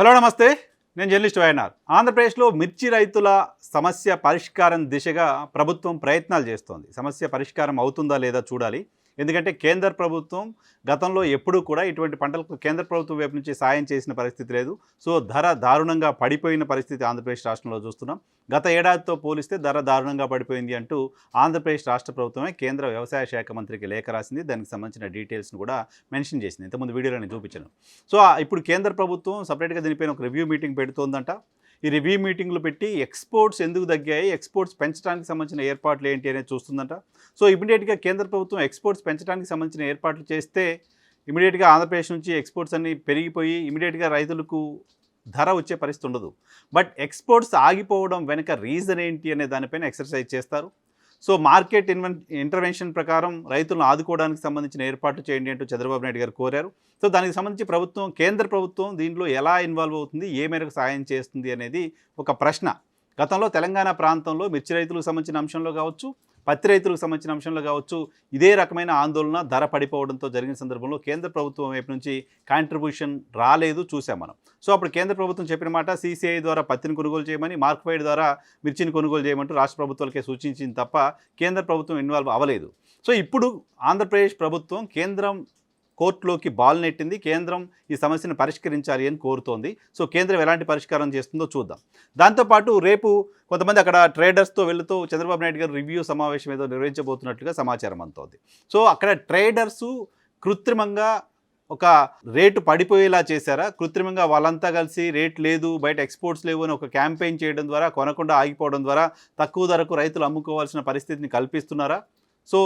Hello నమస్తే. నేను journalist YNR. ఆంధ్రప్రదేశ్లో మిర్చి రైతుల సమస్య పరిష్కారం దిశగా ప్రభుత్వం ప్రయత్నాలు చేస్తోంది. సమస్య పరిష్కారం అవుతుందా లేదా చూడాలి. ఎందుకంటే కేంద్ర ప్రభుత్వం గతంలో ఎప్పుడూ కూడా ఇటువంటి పంటలకు కేంద్ర ప్రభుత్వం వైపు నుంచి సాయం చేసిన పరిస్థితి లేదు. సో ధర దారుణంగా పడిపోయిన పరిస్థితి ఆంధ్రప్రదేశ్ రాష్ట్రంలో చూస్తున్నాం. గత ఏడాదితో పోలిస్తే ధర దారుణంగా పడిపోయింది అంటూ ఆంధ్రప్రదేశ్ రాష్ట్ర ప్రభుత్వమే కేంద్ర వ్యవసాయ శాఖ మంత్రికి లేఖ రాసింది. దానికి సంబంధించిన డీటెయిల్స్ను కూడా మెన్షన్ చేసింది. ఇంతకుముందు వీడియోలో నేను చూపించాను. సో ఇప్పుడు కేంద్ర ప్రభుత్వం సపరేట్గా దీనిపైన ఒక రివ్యూ మీటింగ్ పెడుతోందంట. ఈ రివ్యూ మీటింగ్లు పెట్టి ఎక్స్పోర్ట్స్ ఎందుకు తగ్గాయి ఎక్స్పోర్ట్స్ పెంచడానికి సంబంధించిన ఏర్పాట్లు ఏంటి అనేది చూస్తుందంట. సో ఇమీడియట్గా కేంద్ర ప్రభుత్వం ఎక్స్పోర్ట్స్ పెంచడానికి సంబంధించిన ఏర్పాట్లు చేస్తే ఇమీడియట్గా ఆంధ్రప్రదేశ్ నుంచి ఎక్స్పోర్ట్స్ అన్ని పెరిగిపోయి ఇమీడియట్గా రైతులకు ధర వచ్చే పరిస్థితి ఉండదు. బట్ ఎక్స్పోర్ట్స్ ఆగిపోవడం వెనుక రీజన్ ఏంటి అనే దానిపైన ఎక్సర్సైజ్ చేస్తారు. సో మార్కెట్ ఇన్వెన్ ఇంటర్వెన్షన్ ప్రకారం రైతులను ఆదుకోవడానికి సంబంధించిన ఏర్పాట్లు చేయండి అంటూ చంద్రబాబు నాయుడు గారు కోరారు. సో దానికి సంబంధించి ప్రభుత్వం కేంద్ర ప్రభుత్వం దీంట్లో ఎలా ఇన్వాల్వ్ అవుతుంది ఏ మేరకు సాయం చేస్తుంది అనేది ఒక ప్రశ్న. గతంలో తెలంగాణ ప్రాంతంలో మిర్చి రైతులకు సంబంధించిన అంశంలో కావచ్చు పత్తి రైతులకు సంబంధించిన అంశంలో కావచ్చు ఇదే రకమైన ఆందోళన ధర పడిపోవడంతో జరిగిన సందర్భంలో కేంద్ర ప్రభుత్వం వైపు నుంచి కాంట్రిబ్యూషన్ రాలేదు చూసాం మనం. సో అప్పుడు కేంద్ర ప్రభుత్వం చెప్పిన మాట సీసీఐ ద్వారా పత్తిని కొనుగోలు చేయమని మార్క్వైడ్ ద్వారా మిర్చిని కొనుగోలు చేయమంటూ రాష్ట్ర ప్రభుత్వాలకే సూచించింది తప్ప కేంద్ర ప్రభుత్వం ఇన్వాల్వ్ అవ్వలేదు. సో ఇప్పుడు ఆంధ్రప్రదేశ్ ప్రభుత్వం కేంద్రం కోర్టులోకి బాల్ నెట్టింది. కేంద్రం ఈ సమస్యను పరిష్కరించాలి అని కోరుతోంది. సో కేంద్రం ఎలాంటి పరిష్కారం చేస్తుందో చూద్దాం. దాంతోపాటు రేపు కొంతమంది అక్కడ ట్రేడర్స్తో వెళుతూ చంద్రబాబు నాయుడు గారు రివ్యూ సమావేశం ఏదో నిర్వహించబోతున్నట్లుగా సమాచారం అందుతోంది. సో అక్కడ ట్రేడర్సు కృత్రిమంగా ఒక రేటు పడిపోయేలా చేశారా? కృత్రిమంగా వాళ్ళంతా కలిసి రేట్ లేదు బయట ఎక్స్పోర్ట్స్ లేవు అని ఒక క్యాంపెయిన్ చేయడం ద్వారా కొనకుండా ఆగిపోవడం ద్వారా తక్కువ ధరకు రైతులు అమ్ముకోవాల్సిన పరిస్థితిని కల్పిస్తున్నారా? సో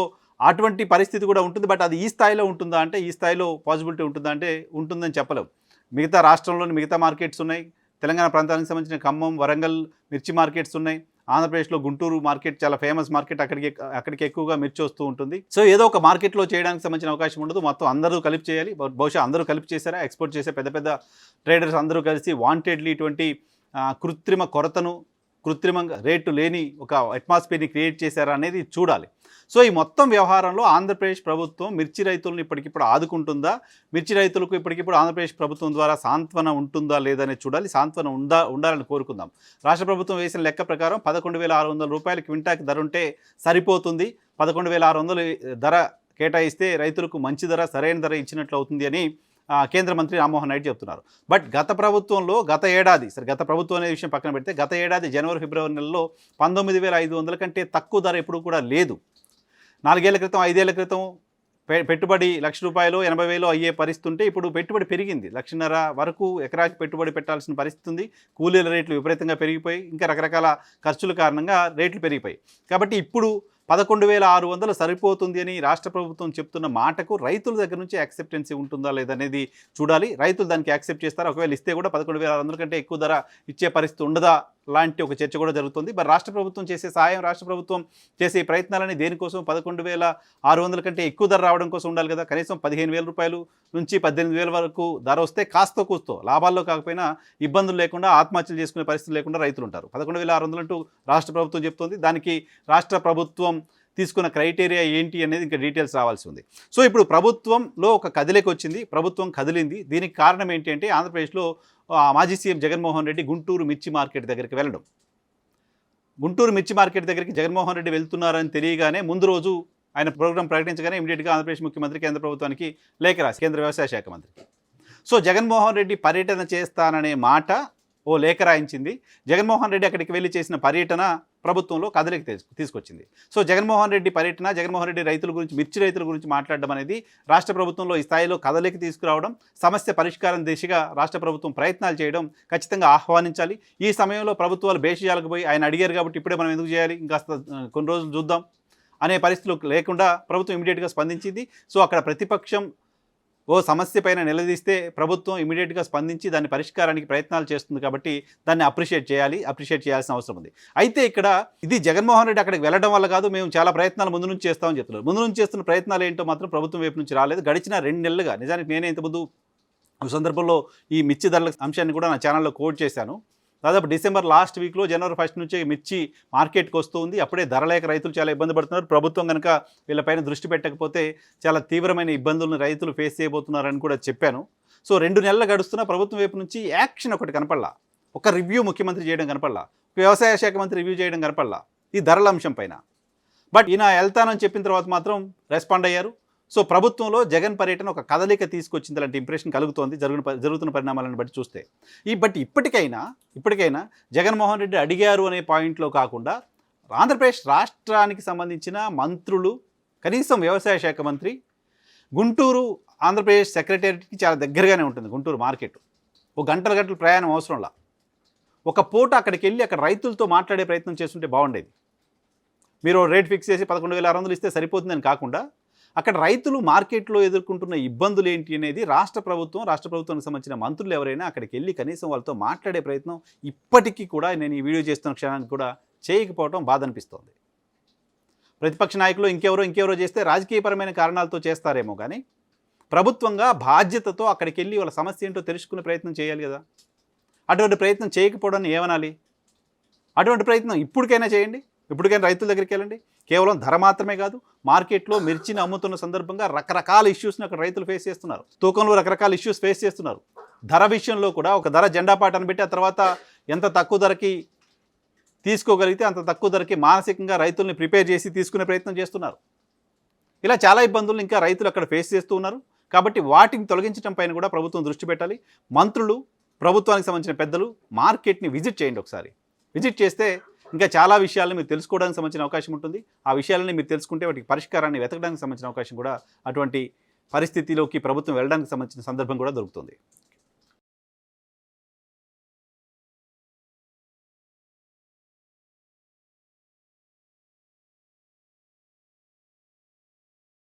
అటువంటి పరిస్థితి కూడా ఉంటుంది బట్ అది ఈ స్థాయిలో ఉంటుందా అంటే ఈ స్థాయిలో పాసిబిలిటీ ఉంటుందా అంటే ఉంటుందని చెప్పలేం. మిగతా రాష్ట్రంలోని మిగతా మార్కెట్స్ ఉన్నాయి. తెలంగాణ ప్రాంతానికి సంబంధించిన ఖమ్మం వరంగల్ మిర్చి మార్కెట్స్ ఉన్నాయి. ఆంధ్రప్రదేశ్లో గుంటూరు మార్కెట్ చాలా ఫేమస్ మార్కెట్ అక్కడికి అక్కడికి ఎక్కువగా మిర్చి వస్తూ ఉంటుంది. సో ఏదో ఒక మార్కెట్లో చేయడానికి సంబంధించిన అవకాశం ఉండదు. మొత్తం అందరూ కలిపి చేయాలి. బహుశా అందరూ కలిపి చేశారా? ఎక్స్పోర్ట్ చేసే పెద్ద పెద్ద ట్రేడర్స్ అందరూ కలిసి వాంటెడ్లీ ఇటువంటి కృత్రిమ కొరతను కృత్రిమంగా రేటు లేని ఒక అట్మాస్ఫియర్ని క్రియేట్ చేశారా అనేది చూడాలి. సో ఈ మొత్తం వ్యవహారంలో ఆంధ్రప్రదేశ్ ప్రభుత్వం మిర్చి రైతులను ఇప్పటికిప్పుడు ఆదుకుంటుందా? మిర్చి రైతులకు ఇప్పటికిప్పుడు ఆంధ్రప్రదేశ్ ప్రభుత్వం ద్వారా సాంత్వన ఉంటుందా లేదనే చూడాలి. సాంత్వన ఉందా ఉండాలని కోరుకుందాం. రాష్ట్ర ప్రభుత్వం వేసిన లెక్క ప్రకారం పదకొండు వేల ఆరు వందల రూపాయల క్వింటాకి ధర ఉంటే సరిపోతుంది. పదకొండు వేల ఆరు వందలు ధర కేటాయిస్తే రైతులకు మంచి ధర సరైన ధర ఇచ్చినట్లు అవుతుంది అని కేంద్ర మంత్రి రామ్మోహన్ నాయుడు చెప్తున్నారు. బట్ గత ప్రభుత్వంలో గత ఏడాది సరే గత ప్రభుత్వం అనే విషయం పక్కన పెడితే గత ఏడాది జనవరి ఫిబ్రవరి నెలలో పంతొమ్మిది వేల ఐదు వందల కంటే తక్కువ ధర ఎప్పుడు కూడా లేదు. నాలుగేళ్ళ క్రితం ఐదేళ్ళ క్రితం పె- పెట్టుబడి లక్ష రూపాయలు ఎనభై వేలు అయ్యే పరిస్థితి ఉంటే ఇప్పుడు పెట్టుబడి పెరిగింది. లక్షన్నర వరకు ఎకరాకి పెట్టుబడి పెట్టాల్సిన పరిస్థితి ఉంది. కూలీల రేట్లు విపరీతంగా పెరిగిపోయి ఇంకా రకరకాల ఖర్చుల కారణంగా రేట్లు పెరిగిపోయి. కాబట్టి ఇప్పుడు పదకొండు వేల ఆరు వందలు సరిపోతుంది అని రాష్ట్ర ప్రభుత్వం చెప్తున్న మాటకు రైతుల దగ్గర నుంచి యాక్సెప్టెన్సీ ఉంటుందా లేదనేది చూడాలి. రైతులు దానికి యాక్సెప్ట్ చేస్తారు? ఒకవేళ ఇస్తే కూడా పదకొండు వేల ఆరు వందల కంటే ఎక్కువ ధర ఇచ్చే పరిస్థితి ఉండదా? లాంటి ఒక చర్చ కూడా జరుగుతుంది. మరి రాష్ట్ర ప్రభుత్వం చేసే సాయం రాష్ట్ర ప్రభుత్వం చేసే ప్రయత్నాలని దేనికోసం? పదకొండు వేల ఆరు వందల కంటే ఎక్కువ ధర రావడం కోసం ఉండాలి కదా. కనీసం పదిహేను వేల రూపాయలు నుంచి పద్దెనిమిది వేల వరకు ధర వస్తే కాస్త కూస్తో లాభాల్లో కాకపోయినా ఇబ్బందులు లేకుండా ఆత్మహత్యలు చేసుకునే పరిస్థితి లేకుండా రైతులు ఉంటారు. పదకొండు వేల ఆరు వందలు అంటూ రాష్ట్ర ప్రభుత్వం చెప్తుంది. దానికి రాష్ట్ర ప్రభుత్వం తీసుకున్న క్రైటీరియా ఏంటి అనేది ఇంకా డీటెయిల్స్ రావాల్సి ఉంది. సో ఇప్పుడు ప్రభుత్వంలో ఒక కదిలేకి వచ్చింది ప్రభుత్వం కదిలింది. దీనికి కారణం ఏంటి అంటే ఆంధ్రప్రదేశ్లో మాజీ సీఎం జగన్మోహన్ రెడ్డి గుంటూరు మిర్చి మార్కెట్ దగ్గరికి వెళ్ళడం. గుంటూరు మిర్చి మార్కెట్ దగ్గరికి జగన్మోహన్ రెడ్డి వెళ్తున్నారని తెలియగానే ముందు రోజు ఆయన ప్రోగ్రాం ప్రకటించగానే ఇమీడియట్గా ఆంధ్రప్రదేశ్ ముఖ్యమంత్రి కేంద్ర ప్రభుత్వానికి లేఖ రాసి కేంద్ర వ్యవసాయ శాఖ మంత్రికి సో జగన్మోహన్ రెడ్డి పర్యటన చేస్తాననే మాట ఓ లేఖ రాయించింది. జగన్మోహన్ రెడ్డి అక్కడికి వెళ్ళి చేసిన పర్యటన ప్రభుత్వంలో కదలికి తీసుకొచ్చింది. సో జగన్మోహన్ రెడ్డి పర్యటన జగన్మోహన్ రెడ్డి రైతుల గురించి మిర్చి రైతుల గురించి మాట్లాడడం అనేది రాష్ట్ర ప్రభుత్వంలో ఈ స్థాయిలో కదలికి తీసుకురావడం సమస్య పరిష్కారం దిశగా రాష్ట్ర ప్రభుత్వం ప్రయత్నాలు చేయడం ఖచ్చితంగా ఆహ్వానించాలి. ఈ సమయంలో ప్రభుత్వాలు భేషజాలకు పోయి ఆయన అడిగారు కాబట్టి ఇప్పుడే మనం ఎందుకు చేయాలి? ఇంకా కొన్ని రోజులు చూద్దాం. అనే పరిస్థితులు లేకుండా ప్రభుత్వం ఇమీడియట్గా స్పందించింది. సో అక్కడ ప్రతిపక్షం ఓ సమస్య పైన నిలదీస్తే ప్రభుత్వం ఇమీడియట్గా స్పందించి దాని పరిష్కారానికి ప్రయత్నాలు చేస్తుంది కాబట్టి దాన్ని అప్రిషియేట్ చేయాలి అప్రిషియేట్ చేయాల్సిన అవసరం ఉంది. అయితే ఇక్కడ ఇది జగన్మోహన్ రెడ్డి అక్కడికి వెళ్ళడం వల్ల కాదు మేము చాలా ప్రయత్నాలు ముందు నుంచి చేస్తామని చెప్తున్నారు. ముందు నుంచి చేస్తున్న ప్రయత్నాలు ఏంటో మాత్రం ప్రభుత్వం వైపు నుంచి రాలేదు. గడిచిన రెండు నెలలుగా నిజానికి నేనే ఇంతకుముందు ఒక సందర్భంలో ఈ మిర్చి ధరల అంశాన్ని కూడా నా ఛానల్లో కోట్ చేశాను. దాదాపు డిసెంబర్ లాస్ట్ వీక్లో జనవరి ఫస్ట్ నుంచి మిర్చి మార్కెట్కి వస్తూ ఉంది అప్పుడే ధర లేక రైతులు చాలా ఇబ్బంది పడుతున్నారు. ప్రభుత్వం కనుక వీళ్ళపైన దృష్టి పెట్టకపోతే చాలా తీవ్రమైన ఇబ్బందులను రైతులు ఫేస్ చేయబోతున్నారని కూడా చెప్పాను. సో రెండు నెలలు గడుస్తున్న ప్రభుత్వం వైపు నుంచి యాక్షన్ ఒకటి కనపడలా. ఒక రివ్యూ ముఖ్యమంత్రి చేయడం కనపడలా. వ్యవసాయ శాఖ మంత్రి రివ్యూ చేయడం కనపడలా. ఈ ధరల అంశం పైన. బట్ ఈయన వెళ్తానని చెప్పిన తర్వాత మాత్రం రెస్పాండ్ అయ్యారు. సో ప్రభుత్వంలో జగన్ పర్యటన ఒక కదలిక తీసుకొచ్చింది అలాంటి ఇంప్రెషన్ కలుగుతోంది. జరుగున జరుగుతున్న పరిణామాలను బట్టి చూస్తే. ఈ బట్ ఇప్పటికైనా ఇప్పటికైనా జగన్మోహన్ రెడ్డి అడిగారు అనే పాయింట్లో కాకుండా ఆంధ్రప్రదేశ్ రాష్ట్రానికి సంబంధించిన మంత్రులు కనీసం వ్యవసాయ శాఖ మంత్రి గుంటూరు ఆంధ్రప్రదేశ్ సెక్రటేరియట్కి చాలా దగ్గరగానే ఉంటుంది గుంటూరు మార్కెట్. ఒక గంటల గంటలు ప్రయాణం అవసరంలా. ఒక పూట అక్కడికి వెళ్ళి అక్కడ రైతులతో మాట్లాడే ప్రయత్నం చేస్తుంటే బాగుండేది. మీరు రేట్ ఫిక్స్ చేసి పదకొండు వేల ఆరు వందలు ఇస్తే సరిపోతుందని కాకుండా అక్కడ రైతులు మార్కెట్లో ఎదుర్కొంటున్న ఇబ్బందులు ఏంటి అనేది రాష్ట్ర ప్రభుత్వం రాష్ట్ర ప్రభుత్వానికి సంబంధించిన మంత్రులు ఎవరైనా అక్కడికి వెళ్ళి కనీసం వాళ్ళతో మాట్లాడే ప్రయత్నం ఇప్పటికీ కూడా నేను ఈ వీడియో చేస్తున్న క్షణానికి కూడా చేయకపోవడం బాధ అనిపిస్తోంది ప్రతిపక్ష నాయకులు ఇంకెవరో ఇంకెవరో చేస్తే రాజకీయపరమైన కారణాలతో చేస్తారేమో కానీ ప్రభుత్వంగా బాధ్యతతో అక్కడికి వెళ్ళి వాళ్ళ సమస్య ఏంటో తెలుసుకునే ప్రయత్నం చేయాలి కదా. అటువంటి ప్రయత్నం చేయకపోవడాన్ని ఏమనాలి? అటువంటి ప్రయత్నం ఇప్పటికైనా చేయండి. ఇప్పటికైనా రైతుల దగ్గరికి వెళ్ళండి. కేవలం ధర మాత్రమే కాదు మార్కెట్లో మిర్చిని అమ్ముతున్న సందర్భంగా రకరకాల ఇష్యూస్ని అక్కడ రైతులు ఫేస్ చేస్తున్నారు. తూకంలో రకరకాల ఇష్యూస్ ఫేస్ చేస్తున్నారు. ధర విషయంలో కూడా ఒక ధర జెండా పాటను పెట్టి ఆ తర్వాత ఎంత తక్కువ ధరకి తీసుకోగలిగితే అంత తక్కువ ధరకి మానసికంగా రైతుల్ని ప్రిపేర్ చేసి తీసుకునే ప్రయత్నం చేస్తున్నారు. ఇలా చాలా ఇబ్బందులు ఇంకా రైతులు అక్కడ ఫేస్ చేస్తూ ఉన్నారు. కాబట్టి వాటిని తొలగించడం పైన కూడా ప్రభుత్వం దృష్టి పెట్టాలి. మంత్రులు ప్రభుత్వానికి సంబంధించిన పెద్దలు మార్కెట్ని విజిట్ చేయండి ఒకసారి. విజిట్ చేస్తే ఇంకా చాలా విషయాలను మీరు తెలుసుకోవడానికి సంబంధించిన అవకాశం ఉంటుంది. ఆ విషయాలని మీరు తెలుసుకుంటే వాటికి పరిష్కారాన్ని వెతకడానికి సంబంధించిన అవకాశం కూడా అటువంటి పరిస్థితిలోకి ప్రభుత్వం వెళ్ళడానికి సంబంధించిన సందర్భం కూడా దొరుకుతుంది.